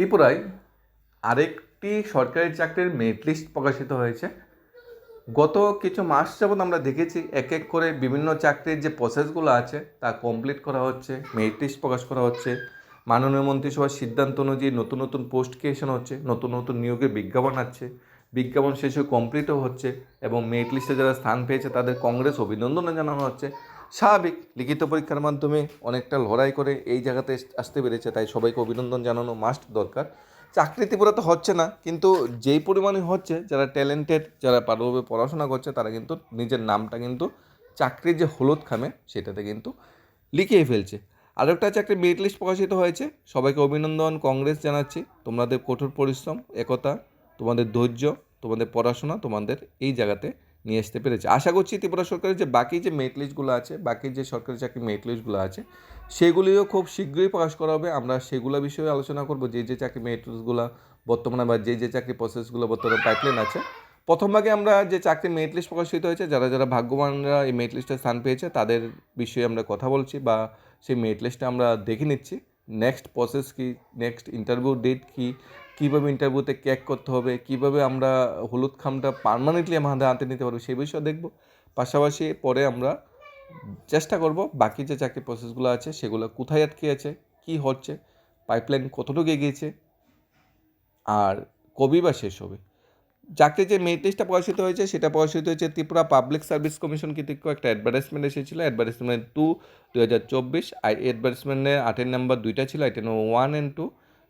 ত্রিপুরায় আরেকটি সরকারি চাকরির মেরিট লিস্ট প্রকাশিত হয়েছে। গত কিছু মাস যাবৎ আমরা দেখেছি এক এক করে বিভিন্ন চাকরির যে প্রসেসগুলো আছে, তা কমপ্লিট করা হচ্ছে, মেরিট লিস্ট প্রকাশ করা হচ্ছে। মাননীয় মন্ত্রিসভার সিদ্ধান্ত অনুযায়ী নতুন নতুন পোস্ট ক্রিয়েশন হচ্ছে, নতুন নতুন নিয়োগের বিজ্ঞাপন আছে বিজ্ঞাপন শেষে কমপ্লিটও হচ্ছে এবং মেরিট লিস্টে যারা স্থান পেয়েছে, তাদের কংগ্রেস অভিনন্দনও জানানো হচ্ছে। স্বাভাবিক। লিখিত পরীক্ষার মাধ্যমে অনেকটা লড়াই করে এই জায়গাতে আসতে পেরেছে, তাই সবাইকে অভিনন্দন জানানো মাস্ট দরকার। চাকরি ত্রিপুরাতে হচ্ছে না, কিন্তু যেই পরিমাণে হচ্ছে, যারা ট্যালেন্টেড যারা ভালোভাবে পড়াশোনা করছে, তারা কিন্তু নিজের নামটা কিন্তু চাকরির যে হলুদ খামে, সেটাতে কিন্তু লিখিয়ে ফেলছে। আরেকটা চাকরি মেরিট লিস্ট প্রকাশিত হয়েছে, সবাইকে অভিনন্দন কংগ্রেস জানাচ্ছি। তোমাদের কঠোর পরিশ্রম, একতা, তোমাদের ধৈর্য, তোমাদের পড়াশোনা, তোমাদের এই জায়গাতে নিয়ে আসতে পেরেছে। আশা করছি ত্রিপুরা সরকারের যে বাকি যে মেরিট লিস্টগুলো আছে, বাকি যে সরকারি চাকরি মেরিট লিস্টগুলো আছে, সেগুলিও খুব শীঘ্রই প্রকাশ করা হবে। আমরা সেগুলো বিষয়ে আলোচনা করব। যে যে চাকরি মেরিট লিস্টগুলো বর্তমানে বা যে যে চাকরি প্রসেসগুলো বর্তমানে পাইপলাইন আছে, প্রথম ভাগে আমরা যে চাকরি মেরিট লিস্ট প্রকাশিত হয়েছে, যারা যারা ভাগ্যবানরা এই মেরিট লিস্টে স্থান পেয়েছে, তাদের বিষয়ে আমরা কথা বলছি বা সেই মেরিট লিস্টে আমরা দেখে নিচ্ছি। নেক্সট প্রসেস কি? নেক্সট ইন্টারভিউ ডেট কি? কীভাবে ইন্টারভিউতে ক্যাক করতে হবে, কীভাবে আমরা হলুদ খামটা পারমানেন্টলি আমাদের হাতে নিতে পারব সেই বিষয়ে দেখব। পাশাপাশি পরে আমরা চেষ্টা করব বাকি যে চাকরি প্রসেসগুলো আছে সেগুলো কোথায় আটকে আছে, কী হচ্ছে পাইপলাইন কতটুকু এগিয়েছে, আর কবি বা শেষ হবে। চাকরি যে মেরিট লিস্টটা প্রকাশিত হয়েছে সেটা প্রকাশিত হয়েছে ত্রিপুরা পাবলিক সার্ভিস কমিশন কর্তৃক একটা অ্যাডভার্টাইজমেন্ট এসেছিল অ্যাডভার্টাইজমেন্ট টু দু হাজার চব্বিশ আই অ্যাডভার্টাইজমেন্টে আটের নাম্বার দুইটা ছিল আইটেন ওয়ান অ্যান্ড টু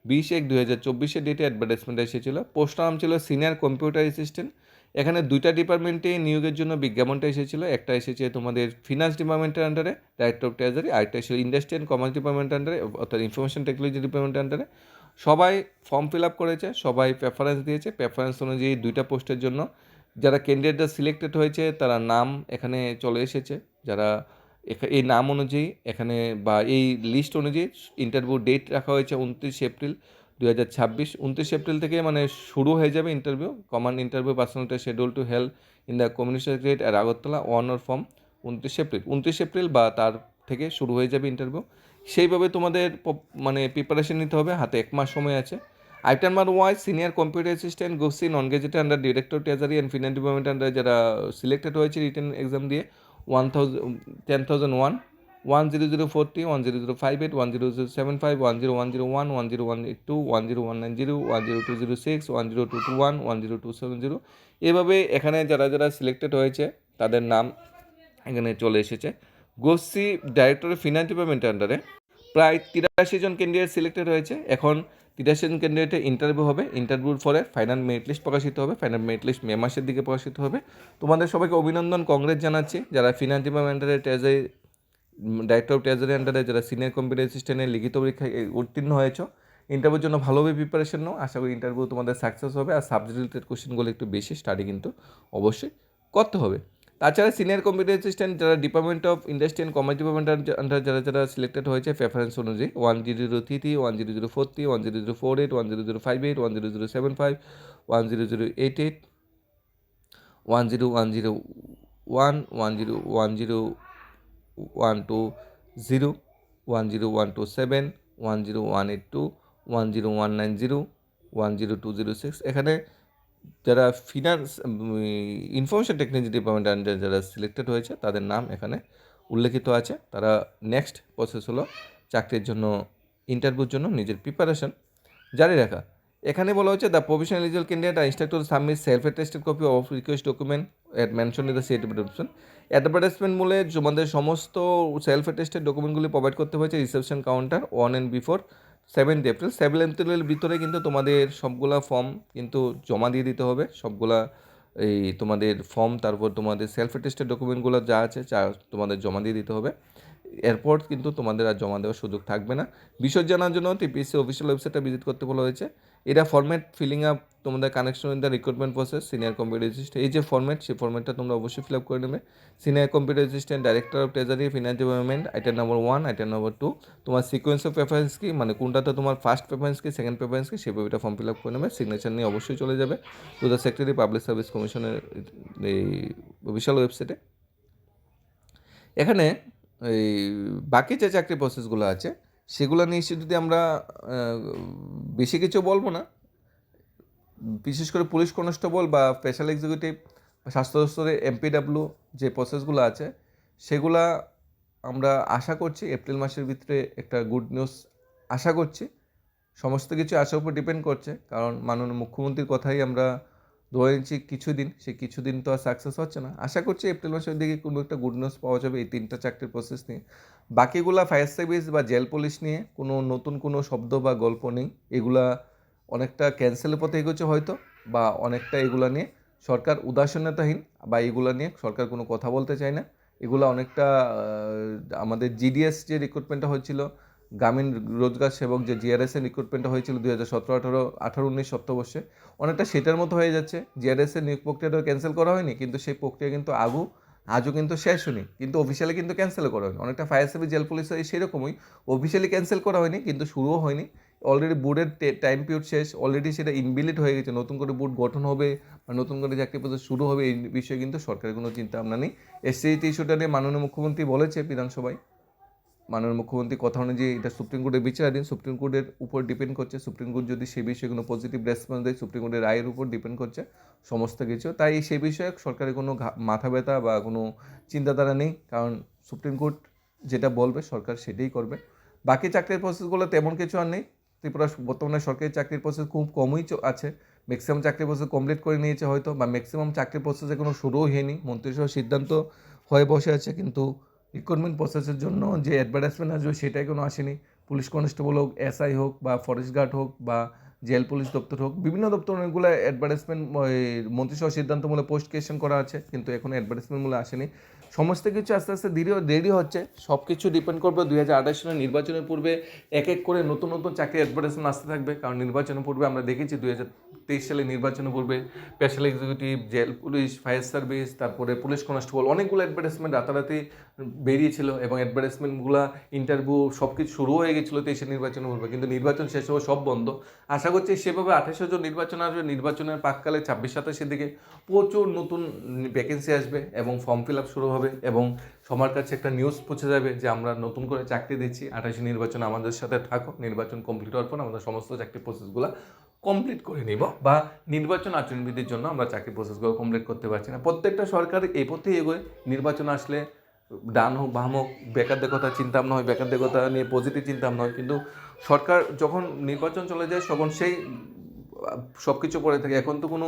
বিশ এক দু হাজার চব্বিশের ডেটে অ্যাডভার্টাইজমেন্ট এসেছিল। পোস্টার নাম ছিল সিনিয়র কম্পিউটার অ্যাসিস্ট্যান্ট এখানে দুইটা ডিপার্টমেন্টে নিয়োগের জন্য বিজ্ঞাপনটা এসেছিল। একটা এসেছে তোমাদের ফিনান্স ডিপার্টমেন্টের আন্ডারে ডাইরেক্টর অফ ট্রেজারি আরেকটা ছিল ইন্ডাস্ট্রি অ্যান্ড কমার্স ডিপার্টমেন্টের আন্ডারে অর্থাৎ ইনফরমেশন টেকনোলজি ডিপার্টমেন্টের আন্ডারে সবাই ফর্ম ফিল আপ করেছে, সবাই প্রেফারেন্স দিয়েছে। প্রেফারেন্স অনুযায়ী দুইটা পোস্টের জন্য যারা ক্যান্ডিডেটরা সিলেক্টেড হয়েছে, তারা নাম এখানে চলে এসেছে। যারা এই নাম অনুযায়ী এখানে বা এই লিস্ট অনুযায়ী ইন্টারভিউ ডেট রাখা হয়েছে উনত্রিশ এপ্রিল দু হাজার ছাব্বিশ। উনত্রিশ এপ্রিল থেকে মানে শুরু হয়ে যাবে ইন্টারভিউ কমান interview personality schedule to help in the community secretary R Agartala one or form উনত্রিশ এপ্রিল। উনত্রিশ এপ্রিল বা তার থেকে শুরু হয়ে যাবে ইন্টারভিউ সেইভাবে তোমাদের মানে প্রিপারেশন নিতে হবে, হাতে এক মাস সময় আছে। Item number Y senior computer assistant গোসি non gazetted under director treasury and finance department under যারা সিলেক্টেড হয়েছে রিটার্ন এক্সাম দিয়ে। One thousand ten thousand one one zero zero forty one zero zero five eight one zero zero seven five one zero one zero one one zero one eight two one zero one nine zero one zero two zero six one zero two two one one zero two seven zero এভাবে এখানে যারা যারা selected হয়েছে তাদের নাম এখানে চলে এসেছে গোসি ডাইরেক্টর ফিনান্স ডিপার্টমেন্টের আন্ডারে প্রায় তিরাশি জন ক্যান্ডিডেট সিলেক্টেড হয়েছে এখন তিরাশি জন ক্যান্ডিডেটের ইন্টারভিউ হবে ইন্টারভিউর পরে ফাইনাল মেরিট লিস্ট প্রকাশিত হবে ফাইনাল মেরিট লিস্ট মে মাসের দিকে প্রকাশিত হবে। তোমাদের সবাইকে অভিনন্দন কংগ্রেস জানাচ্ছি। যারা ফিনান্স ডিপার্টমেন্টের ট্রেজারি ডাইরেক্টর অফ ট্রেজারি আন্ডারে যারা সিনিয়র কম্পিউটার অ্যাসিস্ট্যান্টের লিখিত পরীক্ষায় উত্তীর্ণ হয়েছো ইন্টারভিউর জন্য ভালোভাবে প্রিপারেশন নাও। আশা করি ইন্টারভিউ তোমাদের সাকসেস হবে। আর সাবজেক্ট রিলেটেড কোশ্চেনগুলো একটু বেশি স্টাডি কিন্তু অবশ্যই করতে হবে। তাছাড়া সিনিয়র কম্পিউটার অ্যাসিস্ট্যান্ট যারা department of industry and commerce department under যারা যারা সিলেক্টেড হয়েছে প্রেফারেন্স অনুযায়ী one zero zero three three one zero zero four three one zero zero four eight one zero zero five eight one zero zero seven five one zero zero eight eight one zero one zero one one zero one zero one two zero one zero one two seven one zero one eight two one zero one nine zero one zero two zero six এখানে যারা finance information technology department আন্ডারে যারা selected হয়েছে, তাদের নাম এখানে উল্লেখিত আছে। তারা নেক্সট প্রসেস হলো চাকরির জন্য ইন্টারভিউর জন্য নিজের প্রিপারেশন জারি রাখা। এখানে বলা হচ্ছে the professional legal candidate R instructor submit self attested copy of request document at mention in the set advertisement advertisement মূলে তোমাদের সমস্ত সেলফ অ্যাটেস্টেড ডকুমেন্টগুলি প্রোভাইড করতে হয়েছে reception counter one and before seventh April seven এপ্রিলের ভিতরে কিন্তু তোমাদের সবগুলা ফর্ম কিন্তু জমা দিয়ে দিতে হবে। সবগুলা এই তোমাদের ফর্ম তারপর তোমাদের সেলফ অ্যাটেস্টেড ডকুমেন্টগুলো যা আছে, যা তোমাদের জমা দিয়ে দিতে হবে। এরপর কিন্তু তোমাদের আর জমা দেওয়ার সুযোগ থাকবে না। বিশদ জানার জন্য টিপিএসসি অফিসিয়াল ওয়েবসাইটটা ভিজিট করতে বলা হয়েছে। এটা ফরম্যাট ফিলিং আপ তোমাদের connection in the recruitment process senior computer assistant এই যে ফরম্যাট সেই ফরম্যাটটা তোমরা অবশ্যই ফিল আপ করে নেবে। Senior computer assistant director of treasury finance department item number one item number two তোমার সিকোয়েন্স অফ প্রেফারেন্স কি মানে কোনটাতে তোমার ফার্স্ট প্রেফারেন্স কি সেকেন্ড প্রেফারেন্স কি সেভাবে এটা ফর্ম ফিল আপ করে নেবে। সিগনেচার নিয়ে অবশ্যই চলে যাবে। To the secretary public service কমিশনের এই অফিসিয়াল ওয়েবসাইটে এখানে এই বাকি যে চাকরি প্রসেসগুলো আছে, সেগুলো নিয়ে এসে যদি আমরা বেশি কিছু বলব না, বিশেষ করে পুলিশ কনস্টেবল বা স্পেশাল এক্সিকিউটিভ স্বাস্থ্য দপ্তরে এমপিডাব্লিউ যে প্রসেসগুলো আছে, সেগুলা আমরা আশা করছি, এপ্রিল মাসের ভিতরে একটা গুড নিউজ আশা করছি। সমস্ত কিছু আশার উপর ডিপেন্ড করছে, কারণ মাননীয় মুখ্যমন্ত্রীর কথাই আমরা ধরে নিচ্ছি কিছুদিন, সেই কিছুদিন তো আর সাকসেস হচ্ছে না। আশা করছি এপ্রিল মাসের দিকে কোনো একটা গুড নিউজ পাওয়া যাবে এই তিনটা চাকরির প্রসেস নিয়ে। বাকিগুলা ফায়ার সার্ভিস বা জেল পুলিশ নিয়ে কোনো নতুন কোনো শব্দ বা গল্প নেই। এগুলা অনেকটা ক্যান্সেলের পথে এগোচ্ছে হয়তো, বা অনেকটা এগুলা নিয়ে সরকার উদাসীনতাহীন, বা এগুলা নিয়ে সরকার কোনো কথা বলতে চায় না। এগুলো অনেকটা আমাদের জিডিএস যে রিক্রুটমেন্টটা হয়েছিল গ্রামীণ রোজগার সেবক যে জিআরএস এর রিক্রুটমেন্টটা হয়েছিল দুই হাজার সতেরো, আঠারো আঠারো, উনিশ সপ্তবর্ষে, অনেকটা সেটার মতো হয়ে যাচ্ছে। জিআরএস এর নিয়োগ প্রক্রিয়াটা ক্যান্সেল করা হয়নি, কিন্তু সেই প্রক্রিয়া কিন্তু আগু, আজও কিন্তু শেষ হয়নি। কিন্তু অফিসিয়ালি কিন্তু ক্যান্সেল করা হয়নি। অনেকটা ফায়ার সার্ভিস জেল পুলিশ সেরকমই অফিসিয়ালি ক্যান্সেল করা হয়নি, কিন্তু শুরুও হয়নি। অলরেডি বোর্ডের টাইম পিরিয়ড শেষ অলরেডি সেটা ইনবিলিট হয়ে গেছে। নতুন করে বোর্ড গঠন হবে বা নতুন করে চাকরি প্রসেস শুরু হবে এই বিষয়ে কিন্তু সরকারের কোনো চিন্তা ভাবনা নেই। এসসিটি ইস্যুটা নিয়ে মাননীয় মুখ্যমন্ত্রী বলেছে বিধানসভায়। মাননীয় মুখ্যমন্ত্রী কথা অনুযায়ী এটা সুপ্রিম কোর্টের বিচারাধীন। সুপ্রিম কোর্টের উপর ডিপেন্ড করছে। সুপ্রিম কোর্ট যদি সে বিষয়ে কোনো পজিটিভ রেসপন্স দেয় সুপ্রিম কোর্টের রায়ের উপর ডিপেন্ড করছে সমস্ত কিছু। তাই সে বিষয়ে সরকারের কোনো মাথা ব্যথা বা কোনো চিন্তাধারা নেই। কারণ সুপ্রিম কোর্ট যেটা বলবে, সরকার সেটাই করবে। বাকি চাকরির প্রসেসগুলো তেমন কিছু আর নেই। ত্রিপুরা বর্তমানে সরকারি চাকরির প্রসেস খুব কমই আছে। ম্যাক্সিমাম চাকরির প্রসেস কমপ্লিট করে নিয়েছে হয়তো, বা ম্যাক্সিমাম চাকরির প্রসেসে কোনো শুরুও হয়নি। মন্ত্রিসভার সিদ্ধান্ত হয়ে বসে আছে, কিন্তু রিক্রুটমেন্ট প্রসেসের জন্য যে অ্যাডভার্টাইজমেন্ট আসবে সেটাই কোনো আসেনি। পুলিশ কনস্টেবল হোক এসআই হোক বা ফরেস্ট গার্ড হোক বা জেল পুলিশ দপ্তর হোক, বিভিন্ন দপ্তর অনেকগুলো অ্যাডভার্টাইজমেন্ট মন্ত্রিসভা সিদ্ধান্তমূলক পোস্ট ক্রিয়েশন করা আছে, কিন্তু এখন অ্যাডভার্টাইজমেন্টগুলো আসেনি। সমস্ত কিছু আস্তে আস্তে দেরি দেরি হচ্ছে। সব কিছু ডিপেন্ড করবে দুই হাজার আঠাশ সালের নির্বাচনের পূর্বে এক এক করে নতুন নতুন চাকরি অ্যাডভার্টাইজমেন্ট আসতে থাকবে। কারণ নির্বাচনের পূর্বে আমরা দেখেছি দুই হাজার তেইশ সালে নির্বাচনের পূর্বে special executive jail police fire service তারপরে পুলিশ কনস্টেবল অনেকগুলো অ্যাডভার্টাইজমেন্ট রাতারাতি বেরিয়েছিল এবং অ্যাডভার্টাইজমেন্টগুলো ইন্টারভিউ সব কিছু শুরু হয়ে গেছিল তেইশের নির্বাচনের পূর্বে। কিন্তু নির্বাচন শেষ হবে সব বন্ধ। আশা করছি সেভাবে আঠাশে জন নির্বাচন আসবে। নির্বাচনের পাককালে ছাব্বিশ সাতাশের দিকে প্রচুর নতুন ভ্যাকেন্সি আসবে এবং ফর্ম ফিল আপ শুরু হবে। এবং সবার কাছে একটা নিউজ পৌঁছে যাবে যে আমরা নতুন করে চাকরি দিচ্ছি। আঠাশে নির্বাচন আমাদের সাথে থাকো নির্বাচন কমপ্লিট হওয়ার পর আমাদের সমস্ত চাকরি প্রসেসগুলো কমপ্লিট করে নিব বা নির্বাচন আচরণবিধির জন্য আমরা চাকরি প্রসেসগুলো কমপ্লিট করতে পারছি না। প্রত্যেকটা সরকার এই পথেই এগোয়। নির্বাচন আসলে ডান হোক, বাম হোক, বেকারদের কথা চিন্তা ভাবনা হয়, বেকারদের কথা নিয়ে পজিটিভ চিন্তা ভাবনা হয়। কিন্তু সরকার যখন নির্বাচন চলে যায়, তখন সেই সব কিছু করে থাকে। এখন তো কোনো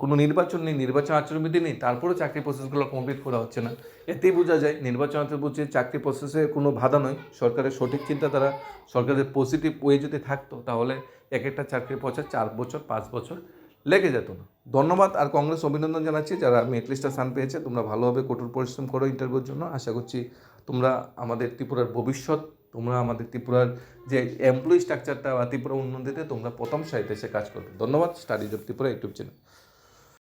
কোনো নির্বাচন নেই, নির্বাচন আচরণবিধি নেই, তারপরেও চাকরি প্রসেসগুলো কমপ্লিট করা হচ্ছে না। এতেই বোঝা যায়, নির্বাচন আচরণ বুঝছে চাকরি প্রসেসে কোনো বাধা নয়। সরকারের সঠিক চিন্তাধারা সরকারের পজিটিভ ওয়ে যদি থাকতো, তাহলে এক একটা চাকরির পথে চার বছর, পাঁচ বছর লেগে যেত না। ধন্যবাদ, আর কংগ্রেস অভিনন্দন জানাচ্ছি। যারা মেটলিস্টটা স্থান পেয়েছে, তোমরা ভালোভাবে কঠোর পরিশ্রম করো ইন্টারভিউর জন্য। আশা করছি তোমরা আমাদের ত্রিপুরার ভবিষ্যৎ, তোমরা আমাদের ত্রিপুরার যে এমপ্লয়ি স্ট্রাকচারটা বা ত্রিপুরা উন্নতিতে তোমরা প্রথম সারিতে এসে কাজ করবে। ধন্যবাদ studies of Tripura YouTube channel